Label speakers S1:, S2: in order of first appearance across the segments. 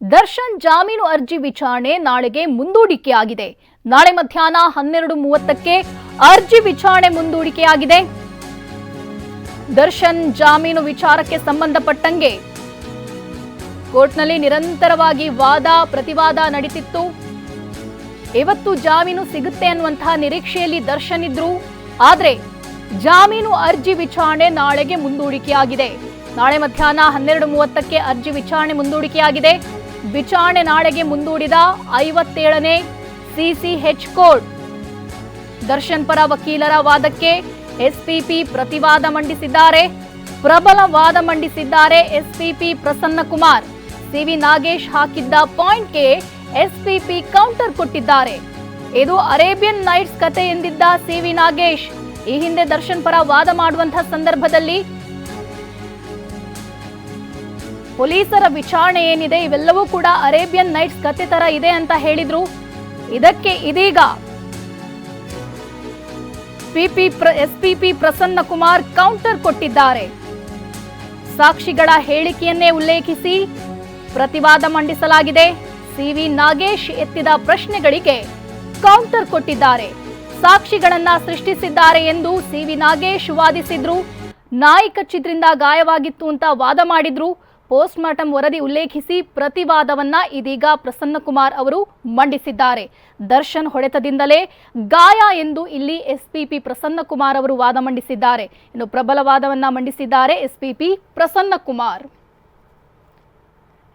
S1: ದರ್ಶನ್ ಜಾಮೀನು ಅರ್ಜಿ ವಿಚಾರಣೆ ನಾಳೆಗೆ ಮುಂದೂಡಿಕೆಯಾಗಿದೆ. ನಾಳೆ ಮಧ್ಯಾಹ್ನ ಹನ್ನೆರಡು ಮೂವತ್ತಕ್ಕೆ ಅರ್ಜಿ ವಿಚಾರಣೆ ಮುಂದೂಡಿಕೆಯಾಗಿದೆ. ದರ್ಶನ್ ಜಾಮೀನು ವಿಚಾರಕ್ಕೆ ಸಂಬಂಧಪಟ್ಟಂಗೆ ಕೋರ್ಟ್ನಲ್ಲಿ ನಿರಂತರವಾಗಿ ವಾದ, ಪ್ರತಿವಾದ ನಡೀತಿತ್ತು ಇವತ್ತು ಜಾಮೀನು ಸಿಗುತ್ತೆ ಅನ್ನುವಂತಹ ನಿರೀಕ್ಷೆಯಲ್ಲಿ ದರ್ಶನ್ ಇದ್ರು. ಆದ್ರೆ ಜಾಮೀನು ಅರ್ಜಿ ವಿಚಾರಣೆ ನಾಳೆಗೆ ಮುಂದೂಡಿಕೆಯಾಗಿದೆ. ನಾಳೆ ಮಧ್ಯಾಹ್ನ ಹನ್ನೆರಡು ಮೂವತ್ತಕ್ಕೆ ಅರ್ಜಿ ವಿಚಾರಣೆ ಮುಂದೂಡಿಕೆಯಾಗಿದೆ. ವಿಚಾರಣೆ ನಾಳೆಗೆ ಮುಂದೂಡಿದ ಐವತ್ತೇಳನೇ ಸಿಸಿಎಚ್ ಕೋರ್ಟ್. ದರ್ಶನ್ ಪರ ವಕೀಲರ ವಾದಕ್ಕೆ ಎಸ್ಪಿಪಿ ಪ್ರತಿವಾದ ಮಂಡಿಸಿದ್ದಾರೆ. ಪ್ರಬಲ ವಾದ ಮಂಡಿಸಿದ್ದಾರೆ ಎಸ್ಪಿಪಿ ಪ್ರಸನ್ನ ಕುಮಾರ್ ಸಿವಿ ನಾಗೇಶ್ ಹಾಕಿದ್ದ ಪಾಯಿಂಟ್ಗೆ ಎಸ್ಪಿಪಿ ಕೌಂಟರ್ ಕೊಟ್ಟಿದ್ದಾರೆ. ಇದು ಅರೇಬಿಯನ್ ನೈಟ್ಸ್ ಕತೆ ಎಂದಿದ್ದ ಸಿವಿ ನಾಗೇಶ್. ಈ ಹಿಂದೆ ದರ್ಶನ್ ಪರ ವಾದ ಮಾಡುವಂತಹ ಸಂದರ್ಭದಲ್ಲಿ ಪೊಲೀಸರ ವಿಚಾರಣೆ ಏನಿದೆ? ಇವೆಲ್ಲವೂ ಕೂಡ ಅರೇಬಿಯನ್ ನೈಟ್ಸ್ ಕತೆ ತರ ಇದೆ ಅಂತ ಹೇಳಿದ್ರು. ಇದಕ್ಕೆ ಇದೀಗ PP SPP Prasanna Kumar counter ಕೊಟ್ಟಿದ್ದಾರೆ. ಸಾಕ್ಷಿಗಳ ಹೇಳಿಕೆಯನ್ನೇ ಉಲ್ಲೇಖಿಸಿ ಪ್ರತಿವಾದ ಮಂಡಿಸಲಾಗಿದೆ. ಸಿವಿ ನಾಗೇಶ್ ಎತ್ತಿದ ಪ್ರಶ್ನೆಗಳಿಗೆ ಕೌಂಟರ್ ಕೊಟ್ಟಿದ್ದಾರೆ. ಸಾಕ್ಷಿಗಳನ್ನ ಸೃಷ್ಟಿಸಿದ್ದಾರೆ ಎಂದು ಸಿವಿ ನಾಗೇಶ್ ವಾದಿಸಿದ್ರು. ನಾಯಿ ಕಚ್ಚಿದ್ರಿಂದ ಗಾಯವಾಗಿತ್ತು ಅಂತ ವಾದ ಮಾಡಿದ್ರು. ಪೋಸ್ಟ್ ಮಾರ್ಟಂ ವರದಿ ಉಲ್ಲೇಖಿಸಿ ಪ್ರತಿವಾದವನ್ನ ಇದೀಗ ಪ್ರಸನ್ನಕುಮಾರ್ ಅವರು ಮಂಡಿಸಿದ್ದಾರೆ. ದರ್ಶನ್ ಹೊಡೆತದಿಂದಲೇ ಗಾಯ ಎಂದು ಇಲ್ಲಿ ಎಸ್ಪಿಪಿ ಪ್ರಸನ್ನಕುಮಾರ್ ಅವರು ವಾದ ಮಂಡಿಸಿದ್ದಾರೆ. ಇನ್ನು ಪ್ರಬಲ ವಾದವನ್ನ ಮಂಡಿಸಿದ್ದಾರೆ ಎಸ್ಪಿಪಿ ಪ್ರಸನ್ನಕುಮಾರ್.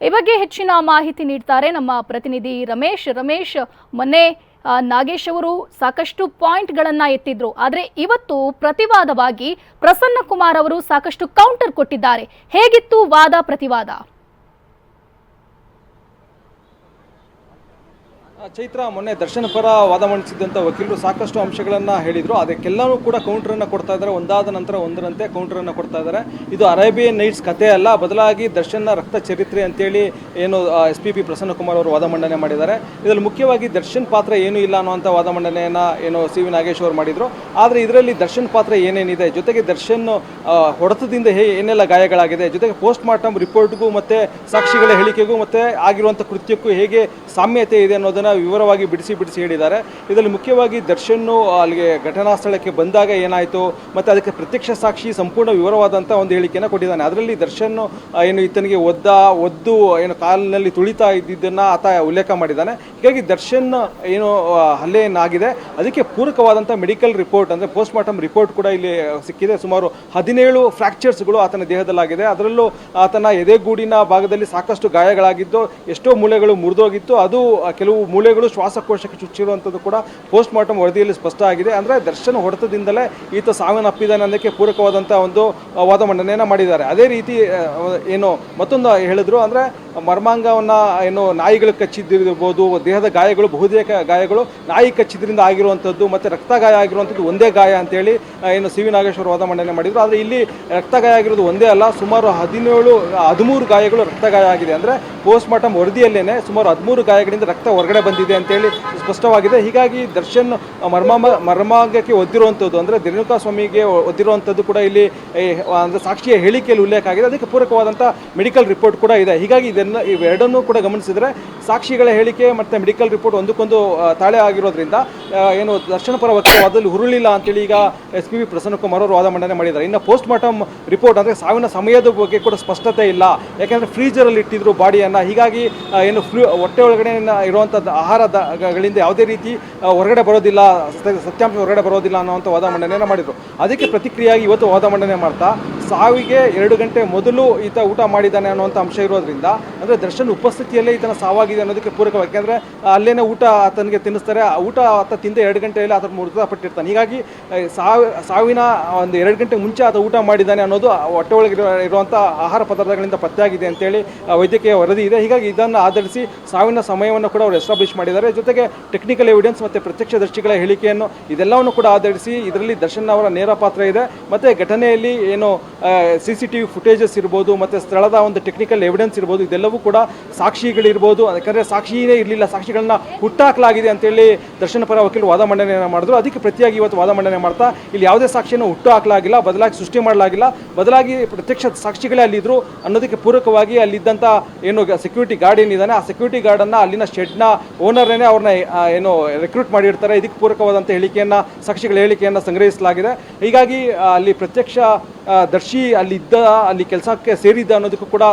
S1: ಈ ಬಗ್ಗೆ ಹೆಚ್ಚಿನ ಮಾಹಿತಿ ನೀಡ್ತಾರೆ ನಮ್ಮ ಪ್ರತಿನಿಧಿ ರಮೇಶ್. ರಮೇಶ್, ಮೊನ್ನೆ ನಾಗೇಶ್ ಅವರು ಸಾಕಷ್ಟು ಪಾಯಿಂಟ್ಗಳನ್ನು ಎತ್ತಿದ್ರು. ಆದರೆ ಇವತ್ತು ಪ್ರತಿವಾದವಾಗಿ ಪ್ರಸನ್ನ ಕುಮಾರ್ ಅವರು ಸಾಕಷ್ಟು ಕೌಂಟರ್ ಕೊಟ್ಟಿದ್ದಾರೆ. ಹೇಗಿತ್ತು ವಾದ ಪ್ರತಿವಾದ?
S2: ಚೈತ್ರ ಮೊನ್ನೆ ದರ್ಶನ ಪರ ವಾದ ಮಂಡಿಸಿದಂಥ ವಕೀಲರು ಸಾಕಷ್ಟು ಅಂಶಗಳನ್ನು ಹೇಳಿದರು. ಅದಕ್ಕೆಲ್ಲನೂ ಕೂಡ ಕೌಂಟ್ರನ್ನು ಕೊಡ್ತಾ ಇದ್ದಾರೆ. ಒಂದಾದ ನಂತರ ಒಂದರಂತೆ ಕೌಂಟ್ರನ್ನು ಕೊಡ್ತಾ ಇದ್ದಾರೆ. ಇದು ಅರೇಬಿಯನ್ ನೈಟ್ಸ್ ಕಥೆ ಅಲ್ಲ. ಬದಲಾಗಿ ದರ್ಶನ್ನ ರಕ್ತ ಚರಿತ್ರೆ ಅಂತೇಳಿ ಏನು S P P Prasanna Kumar ಅವರು ವಾದ ಮಂಡನೆ ಮಾಡಿದ್ದಾರೆ. ಇದರಲ್ಲಿ ಮುಖ್ಯವಾಗಿ ದರ್ಶನ್ ಪಾತ್ರ ಏನೂ ಇಲ್ಲ ಅನ್ನುವಂಥ ವಾದ ಮಂಡನೆಯನ್ನು ಏನು ಸಿ ವಿ ನಾಗೇಶ್ ಅವರು ಮಾಡಿದರು. ಆದರೆ ಇದರಲ್ಲಿ ದರ್ಶನ್ ಪಾತ್ರ ಏನೇನಿದೆ? ಜೊತೆಗೆ ದರ್ಶನ್ ಹೊಡೆತದಿಂದ ಹೇ, ಏನೆಲ್ಲ ಗಾಯಗಳಾಗಿದೆ? ಜೊತೆಗೆ ಪೋಸ್ಟ್ ಮಾರ್ಟಮ್ ರಿಪೋರ್ಟ್ಗೂ ಮತ್ತು ಸಾಕ್ಷಿಗಳ ಹೇಳಿಕೆಗೂ ಮತ್ತು ಆಗಿರುವಂಥ ಕೃತ್ಯಕ್ಕೂ ಹೇಗೆ ಸಾಮ್ಯತೆ ಇದೆ ಅನ್ನೋದನ್ನು ವಿವರವಾಗಿ ಬಿಡಿಸಿ ಬಿಡಿಸಿ ಹೇಳಿದ್ದಾರೆ. ಇದರಲ್ಲಿ ಮುಖ್ಯವಾಗಿ ದರ್ಶನ್ ಅಲ್ಲಿಗೆ ಘಟನಾ ಸ್ಥಳಕ್ಕೆ ಬಂದಾಗ ಏನಾಯಿತು, ಮತ್ತು ಅದಕ್ಕೆ ಪ್ರತ್ಯಕ್ಷ ಸಾಕ್ಷಿ ಸಂಪೂರ್ಣ ವಿವರವಾದಂಥ ಒಂದು ಹೇಳಿಕೆಯನ್ನು ಕೊಟ್ಟಿದ್ದಾನೆ. ಅದರಲ್ಲಿ ದರ್ಶನ್ ಏನು ಈತನಿಗೆ ಒದ್ದ, ಒದ್ದು ಏನು ಕಾಲಿನಲ್ಲಿ ತುಳಿತಾ ಇದ್ದಿದ್ದನ್ನು ಆತ ಉಲ್ಲೇಖ ಮಾಡಿದ್ದಾನೆ. ಹೀಗಾಗಿ ದರ್ಶನ್ ಏನು ಹಲ್ಲೆ ಏನಾಗಿದೆ ಅದಕ್ಕೆ ಪೂರಕವಾದಂಥ ಮೆಡಿಕಲ್ ರಿಪೋರ್ಟ್ ಅಂದರೆ ಪೋಸ್ಟ್ ಮಾರ್ಟಮ್ ರಿಪೋರ್ಟ್ ಕೂಡ ಇಲ್ಲಿ ಸಿಕ್ಕಿದೆ. ಸುಮಾರು ಹದಿನೇಳು ಫ್ರ್ಯಾಕ್ಚರ್ಸ್ಗಳು ಆತನ ದೇಹದಲ್ಲಾಗಿದೆ. ಅದರಲ್ಲೂ ಆತನ ಎದೆಗೂಡಿನ ಭಾಗದಲ್ಲಿ ಸಾಕಷ್ಟು ಗಾಯಗಳಾಗಿದ್ದು, ಎಷ್ಟೋ ಮೂಳೆಗಳು ಮುರಿದೋಗಿತ್ತು. ಅದು ಕೆಲವು ಕೆಲವು ಮೂಳೆಗಳು ಶ್ವಾಸಕೋಶಕ್ಕೆ ಚುಚ್ಚಿರುವಂಥದ್ದು ಕೂಡ ಪೋಸ್ಟ್ ಮಾರ್ಟಮ್ ವರದಿಯಲ್ಲಿ ಸ್ಪಷ್ಟ ಆಗಿದೆ. ಅಂದರೆ ದರ್ಶನ ಹೊಡೆತದಿಂದಲೇ ಈತ ಸಾವನ್ನಪ್ಪಿದ್ದಾನೆ ಅನ್ನೋದಕ್ಕೆ ಪೂರಕವಾದಂಥ ಒಂದು ವಾದ ಮಂಡನೆಯನ್ನು ಮಾಡಿದ್ದಾರೆ. ಅದೇ ರೀತಿ ಏನು ಮತ್ತೊಂದು ಹೇಳಿದ್ರು ಅಂದರೆ ಮರ್ಮಾಂಗವನ್ನು ಏನು ನಾಯಿಗಳು ಕಚ್ಚಿದ್ದಿರ್ಬೋದು, ದೇಹದ ಗಾಯಗಳು, ಬಹುತೇಕ ಗಾಯಗಳು ನಾಯಿ ಕಚ್ಚಿದ್ರಿಂದ ಆಗಿರುವಂಥದ್ದು ಮತ್ತು ರಕ್ತ ಗಾಯ ಆಗಿರುವಂಥದ್ದು ಒಂದೇ ಗಾಯ ಅಂತೇಳಿ ಏನು ಸಿ ವಿ ನಾಗೇಶ್ವರ ವಾದ ಮಂಡನೆ ಮಾಡಿದರು. ಆದರೆ ಇಲ್ಲಿ ರಕ್ತ ಗಾಯ ಆಗಿರೋದು ಒಂದೇ ಅಲ್ಲ, ಸುಮಾರು ಹದಿನೇಳು, ಹದಿಮೂರು ಗಾಯಗಳು ರಕ್ತ ಗಾಯ ಆಗಿದೆ. ಅಂದರೆ ಪೋಸ್ಟ್ ಮಾರ್ಟಮ್ ವರದಿಯಲ್ಲೇನೆ ಸುಮಾರು ಹದಿಮೂರು ಗಾಯಗಳಿಂದ ರಕ್ತ ಹೊರಗಡೆ ಬಂದಿದೆ ಅಂತೇಳಿ ಸ್ಪಷ್ಟವಾಗಿದೆ. ಹೀಗಾಗಿ ದರ್ಶನ್ ಮರ್ಮಾಮ, ಮರ್ಮಾಂಗಕ್ಕೆ ಒದ್ದಿರುವಂಥದ್ದು, ಅಂದರೆ ರೇಣುಕಾ ಸ್ವಾಮಿಗೆ ಒದ್ದಿರುವಂಥದ್ದು ಕೂಡ ಇಲ್ಲಿ ಅಂದರೆ ಸಾಕ್ಷಿಯ ಹೇಳಿಕೆಯಲ್ಲಿ ಉಲ್ಲೇಖ ಆಗಿದೆ. ಅದಕ್ಕೆ ಪೂರಕವಾದಂಥ ಮೆಡಿಕಲ್ ರಿಪೋರ್ಟ್ ಕೂಡ ಇದೆ. ಹೀಗಾಗಿ ಇದೆಲ್ಲ ಇವೆರಡನ್ನೂ ಕೂಡ ಗಮನಿಸಿದರೆ ಸಾಕ್ಷಿಗಳ ಹೇಳಿಕೆ ಮತ್ತು ಮೆಡಿಕಲ್ ರಿಪೋರ್ಟ್ ಒಂದಕ್ಕೊಂದು ತಾಳೆ ಆಗಿರೋದ್ರಿಂದ ಏನು ದರ್ಶನ ಪರ ವಕೀಲ ವಾದದಲ್ಲಿ ಹುರುಳಿಲ್ಲ ಅಂತೇಳಿ ಈಗ S P B Prasanna Kumar ಅವರು ವಾದ ಮಂಡನೆ ಮಾಡಿದ್ದಾರೆ. ಇನ್ನು ಪೋಸ್ಟ್ ಮಾರ್ಟಮ್ ರಿಪೋರ್ಟ್ ಅಂದರೆ ಸಾವಿನ ಸಮಯದ ಬಗ್ಗೆ ಕೂಡ ಸ್ಪಷ್ಟತೆ ಇಲ್ಲ. ಯಾಕೆಂದರೆ ಫ್ರೀಜರಲ್ಲಿ ಇಟ್ಟಿದ್ರು ಬಾಡಿಯನ್ನು. ಹೀಗಾಗಿ ಏನು ಫ್ರೀ, ಹೊಟ್ಟೆ ಒಳಗಡೆ ಇರುವಂಥದ್ದು ಆಹಾರಗಳಿಂದ ಯಾವುದೇ ರೀತಿ ಹೊರಗಡೆ ಬರೋದಿಲ್ಲ, ಸತ್ಯ- ಸತ್ಯಾಂಶ ಹೊರಗಡೆ ಬರೋದಿಲ್ಲ ಅನ್ನೋವಂಥ ವಾದ ಮಂಡನೆಯನ್ನು ಮಾಡಿದರು. ಅದಕ್ಕೆ ಪ್ರತಿಕ್ರಿಯೆಯಾಗಿ ಇವತ್ತು ವಾದ ಮಂಡನೆ ಮಾಡ್ತಾ ಸಾವಿಗೆ ಎರಡು ಗಂಟೆ ಮೊದಲು ಈತ ಊಟ ಮಾಡಿದ್ದಾನೆ ಅನ್ನುವಂಥ ಅಂಶ ಇರೋದ್ರಿಂದ, ಅಂದರೆ ದರ್ಶನ್ ಉಪಸ್ಥಿತಿಯಲ್ಲೇ ಈತನ ಸಾವಾಗಿದೆ ಅನ್ನೋದಕ್ಕೆ ಪೂರಕವಾಗಿ. ಯಾಕೆಂದರೆ ಅಲ್ಲೇನೆ ಊಟ ಆತನಿಗೆ ತಿನ್ನಿಸ್ತಾರೆ. ಆ ಊಟ ಆತ ತಿಂದ ಎರಡು ಗಂಟೆಯಲ್ಲಿ ಆತ ಮೃತಪಟ್ಟಿರ್ತಾನೆ ಹೀಗಾಗಿ ಸಾವಿನ ಒಂದು ಎರಡು ಗಂಟೆ ಮುಂಚೆ ಆತ ಊಟ ಮಾಡಿದ್ದಾನೆ ಅನ್ನೋದು ಹೊಟ್ಟೆ ಒಳಗೆ ಇರೋ- ಇರುವಂಥ ಆಹಾರ ಪದಾರ್ಥಗಳಿಂದ ಪತ್ತೆಯಾಗಿದೆ ಅಂತೇಳಿ ವೈದ್ಯಕೀಯ ವರದಿ ಇದೆ. ಹೀಗಾಗಿ ಇದನ್ನು ಆಧರಿಸಿ ಸಾವಿನ ಸಮಯವನ್ನು ಕೂಡ ಅವರು ಎಸ್ಟಾಬ್ಲಿಷ್ ಮಾಡಿದ್ದಾರೆ. ಜೊತೆಗೆ ಟೆಕ್ನಿಕಲ್ ಎವಿಡೆನ್ಸ್ ಮತ್ತು ಪ್ರತ್ಯಕ್ಷದರ್ಶಿಗಳ ಹೇಳಿಕೆಯನ್ನು ಇದೆಲ್ಲವನ್ನು ಕೂಡ ಆಧರಿಸಿ ಇದರಲ್ಲಿ ದರ್ಶನ್ ಅವರ ನೇರ ಪಾತ್ರ ಇದೆ. ಮತ್ತು ಘಟನೆಯಲ್ಲಿ ಏನು C C T V footages ಇರ್ಬೋದು, ಮತ್ತು ಸ್ಥಳದ ಒಂದು ಟೆಕ್ನಿಕಲ್ ಎವಿಡೆನ್ಸ್ ಇರ್ಬೋದು, ಇದೆಲ್ಲವೂ ಕೂಡ ಸಾಕ್ಷಿಗಳಿರ್ಬೋದು. ಯಾಕಂದರೆ ಸಾಕ್ಷಿಯೇ ಇರಲಿಲ್ಲ, ಸಾಕ್ಷಿಗಳನ್ನ ಹುಟ್ಟಾಕಲಾಗಿದೆ ಅಂತೇಳಿ ದರ್ಶನ ಪರ ವಕೀಲರು ವಾದ ಮಂಡನೆಯನ್ನು ಮಾಡಿದ್ರು. ಅದಕ್ಕೆ ಪ್ರತಿಯಾಗಿ ಇವತ್ತು ವಾದ ಮಂಡನೆ ಮಾಡ್ತಾ ಇಲ್ಲಿ ಯಾವುದೇ ಸಾಕ್ಷಿಯನ್ನು ಹುಟ್ಟು ಹಾಕಲಾಗಿಲ್ಲ, ಬದಲಾಗಿ ಸೃಷ್ಟಿ ಮಾಡಲಾಗಿಲ್ಲ. ಬದಲಾಗಿ ಪ್ರತ್ಯಕ್ಷ ಸಾಕ್ಷಿಗಳೇ ಅಲ್ಲಿದ್ದರು ಅನ್ನೋದಕ್ಕೆ ಪೂರಕವಾಗಿ ಅಲ್ಲಿದ್ದಂಥ ಏನು ಸೆಕ್ಯೂರಿಟಿ ಗಾರ್ಡ್ ಏನಿದ್ದಾನೆ, ಆ ಸೆಕ್ಯೂರಿಟಿ ಗಾರ್ಡನ್ನು ಅಲ್ಲಿನ ಶೆಡ್ನ ಓನರ್ನೇ ಅವ್ರನ್ನ ಏನು ರೆಕ್ರೂಟ್ ಮಾಡಿರ್ತಾರೆ. ಇದಕ್ಕೆ ಪೂರಕವಾದಂಥ ಹೇಳಿಕೆಯನ್ನು, ಸಾಕ್ಷಿಗಳ ಹೇಳಿಕೆಯನ್ನು ಸಂಗ್ರಹಿಸಲಾಗಿದೆ. ಹೀಗಾಗಿ ಅಲ್ಲಿ ಪ್ರತ್ಯಕ್ಷ ದರ್ಶಿ ಅಲ್ಲಿದ್ದ, ಅಲ್ಲಿ ಕೆಲಸಕ್ಕೆ ಸೇರಿದ್ದ ಅನ್ನೋದಕ್ಕೂ ಕೂಡ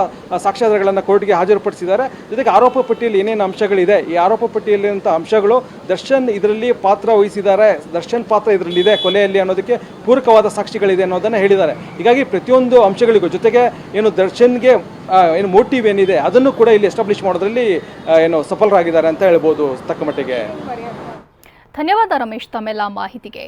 S2: ಸಾಕ್ಷ್ಯಾಧಾರಗಳನ್ನು ಕೋರ್ಟ್ಗೆ ಹಾಜರುಪಡಿಸಿದ್ದಾರೆ. ಜೊತೆಗೆ ಆರೋಪ ಪಟ್ಟಿಯಲ್ಲಿ ಏನೇನು ಅಂಶಗಳಿದೆ? ಈ ಆರೋಪ ಪಟ್ಟಿಯಲ್ಲಿರುವಂಥ ಅಂಶಗಳು ದರ್ಶನ್ ಇದರಲ್ಲಿ ಪಾತ್ರ ವಹಿಸಿದ್ದಾರೆ. ದರ್ಶನ್ ಪಾತ್ರ ಇದರಲ್ಲಿದೆ ಕೊಲೆಯಲ್ಲಿ ಅನ್ನೋದಕ್ಕೆ ಪೂರಕವಾದ ಸಾಕ್ಷಿಗಳಿದೆ ಅನ್ನೋದನ್ನು ಹೇಳಿದ್ದಾರೆ. ಹೀಗಾಗಿ ಪ್ರತಿಯೊಂದು ಅಂಶಗಳಿಗೂ ಜೊತೆಗೆ ಏನು ದರ್ಶನ್ಗೆ ಏನು ಮೋಟಿವ್ ಏನಿದೆ ಅದನ್ನು ಕೂಡ ಇಲ್ಲಿ ಎಸ್ಟಾಬ್ಲಿಷ್ ಮಾಡೋದ್ರಲ್ಲಿ ಏನು ಸಫಲರಾಗಿದ್ದಾರೆ ಅಂತ ಹೇಳ್ಬೋದು ತಕ್ಕ ಮಟ್ಟಿಗೆ
S1: ಧನ್ಯವಾದ ರಮೇಶ್ ತಮ್ಮೆಲ್ಲ ಮಾಹಿತಿಗೆ.